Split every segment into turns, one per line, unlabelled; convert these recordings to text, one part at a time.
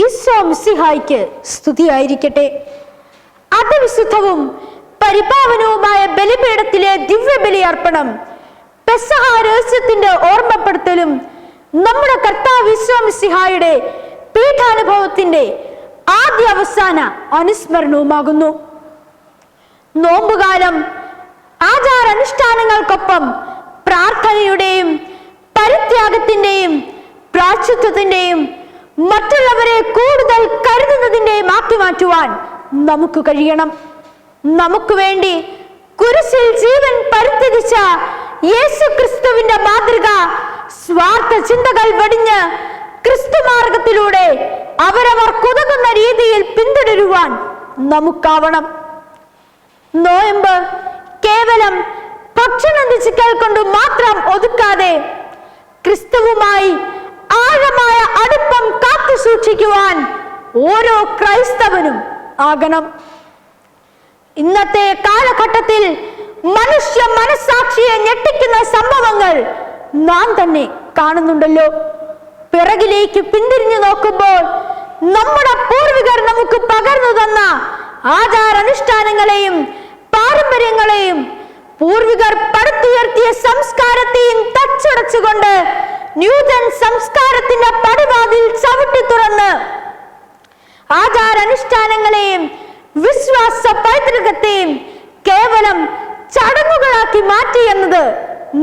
ഈശോ മിസ്സിഹായിക്ക് സ്തുതിയായിരിക്കട്ടെ. അതിവിശുദ്ധവും പരിപാവനവുമായ ബലിപീഠത്തിലെ ദിവ്യബലി അർപ്പണം പെസഹ രഹസ്യത്തിന്റെ ഓർമ്മപ്പെടുത്തലും നമ്മുടെ കർത്താവ് ഈശോ മിസ്സിഹായുടെ പീഠാനുഭവത്തിന്റെ ആദ്യ അവസാന അനുസ്മരണവുമാകുന്നു. നോമ്പുകാലം ആചാരാനുഷ്ഠാനങ്ങൾക്കൊപ്പം പ്രാർത്ഥനയുടെയും പരിത്യാഗത്തിന്റെയും പ്രാച്യത്വത്തിന്റെയും മറ്റുള്ളവരെ കൂടുതൽ കരുതുന്നതിന്റെ ആക്കി മാറ്റുവാൻ നമുക്ക് കഴിയണം. നമുക്ക് വേണ്ടി കുരിശിൽ ജീവൻ പരിത്യജിച്ച യേശു ക്രിസ്തുവിന്റെ മാതൃക സ്വാർത്ഥ ചിന്തകൾ വെടിഞ്ഞ് ക്രിസ്തു മാർഗത്തിലൂടെ അവരവർ കുതകുന്ന രീതിയിൽ പിന്തുടരുവാൻ നമുക്കാവണം. നോയമ്പ് കേവലം ഭക്ഷണ രുചിക്കൽ കൊണ്ട് മാത്രം ഒതുക്കാതെ സൂക്ഷിക്കുവാൻ ഓരോ ക്രൈസ്തവനും ആകണം. ഇന്നത്തെ കാലഘട്ടത്തിൽ മനുഷ്യ മനസാക്ഷിയെ ഞെട്ടിക്കുന്ന സംഭവങ്ങൾ നാം തന്നെ കാണുന്നുണ്ടല്ലോ. പിറകിലേക്ക് പിന്തിരിഞ്ഞു നോക്കുമ്പോൾ നമ്മുടെ പൂർവികർ നമുക്ക് പകർന്നു തന്ന ആചാരാനുഷ്ഠാനങ്ങളെയും പാരമ്പര്യങ്ങളെയും പൂർവികർ പടുത്തുയർത്തിയ സംസ്കാരത്തെയും തച്ചുടച്ചുകൊണ്ട് ന്യൂജൻ സംസ്കാരത്തിന്റെ പടിവാതിൽ ചവിട്ടി ആചാരാനുഷ്ഠാനങ്ങളെയും വിശ്വാസ പൈതൃകത്തെയും കേവലം ചടങ്ങുകളാക്കി മാറ്റി എന്നത്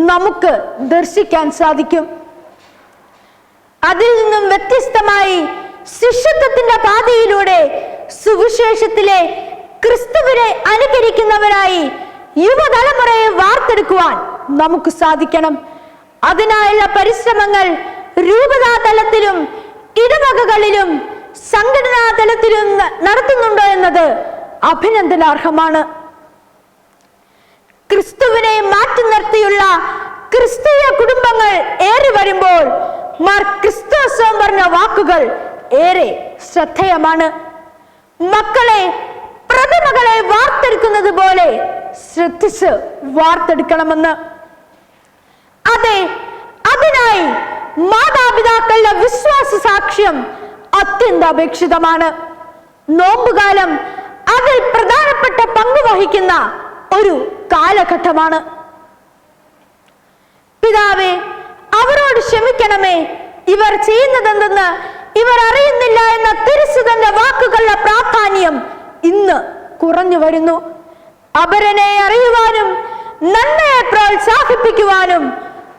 നമുക്ക് ദർശിക്കാൻ സാധിക്കും. അതിൽ നിന്നും വ്യത്യസ്തമായി ശിഷ്യത്വത്തിന്റെ പാതയിലൂടെ സുവിശേഷത്തിലെ ക്രിസ്തുവിനെ അനുകരിക്കുന്നവരായി യുവതലമുറയെ വാർത്തെടുക്കുവാൻ നമുക്ക് സാധിക്കണം. അതിനായുള്ള പരിശ്രമങ്ങൾ രൂപതാതലത്തിലും ഇടവകകളിലും സംഘടനാ തലത്തിലും ന- നടത്തുന്നുണ്ടോ എന്നത് അഭിനന്ദനാർഹമാണ്. ക്രിസ്തുവിനെ മാറ്റി നിർത്തിയുള്ള ക്രിസ്തീയ കുടുംബങ്ങൾ ഏറി വരുമ്പോൾ മാർ പറഞ്ഞ വാക്കുകൾ ഏറെ ശ്രദ്ധേയമാണ്. മക്കളെ പ്രതിമകളെ വാർത്തെടുക്കുന്നത് പോലെ ശ്രദ്ധിച്ച് വാർത്തെടുക്കണമെന്ന്. അതെ അതിനായി മാതാപിതാക്കളുടെ വിശ്വാസ സാക്ഷ്യം അത്യന്താപേക്ഷിതമാണ്. നോമ്പുകാലം അതിൽ പ്രധാനപ്പെട്ട പങ്ക് വഹിക്കുന്ന ഒരു കാലഘട്ടമാണ്. പിതാവേ അവരോട് ക്ഷമിക്കണമേ. ഇവർ ചെയ്യുന്നതെന്തെന്ന് ഇവർ അറിയുന്നില്ല എന്ന തിരുസുതന്റെ വാക്കുകളുടെ പ്രാധാന്യം ഇന്ന് കുറഞ്ഞു വരുന്നു. അപരനെ അറിയുവാനും നന്മയെ പ്രോത്സാഹിപ്പിക്കുവാനും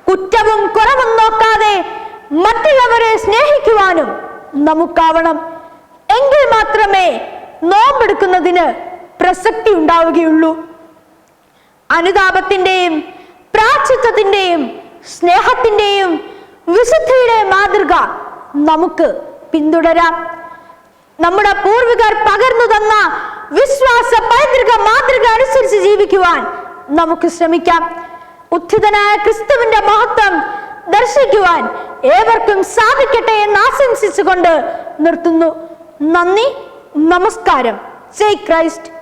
കുറ്റവും കുറവും നോക്കാതെ മറ്റുള്ളവരെ സ്നേഹിക്കുവാനും നമുക്കാവണം. എങ്കിൽ മാത്രമേ നോമ്പെടുക്കുന്നതിന് പ്രസക്തി ഉണ്ടാവുകയുള്ളൂ. അനുതാപത്തിന്റെയും പ്രാചിത്വത്തിന്റെയും സ്നേഹത്തിന്റെയും വിശുദ്ധിയുടെ മാതൃക നമുക്ക് പിന്തുടരാം. നമ്മുടെ പൂർവികർ പകർന്നു തന്ന വിശ്വാസ പൈതൃക മാതൃക അനുസരിച്ച് ജീവിക്കുവാൻ നമുക്ക് ശ്രമിക്കാം. ഉത്ഥിതനായ ക്രിസ്തുവിന്റെ മഹത്വം ദർശിക്കുവാൻ ഏവർക്കും സാധിക്കട്ടെ എന്ന് ആശംസിച്ചുകൊണ്ട് നിർത്തുന്നു. നന്ദി നമസ്കാരം. ജയ് ക്രൈസ്റ്റ്.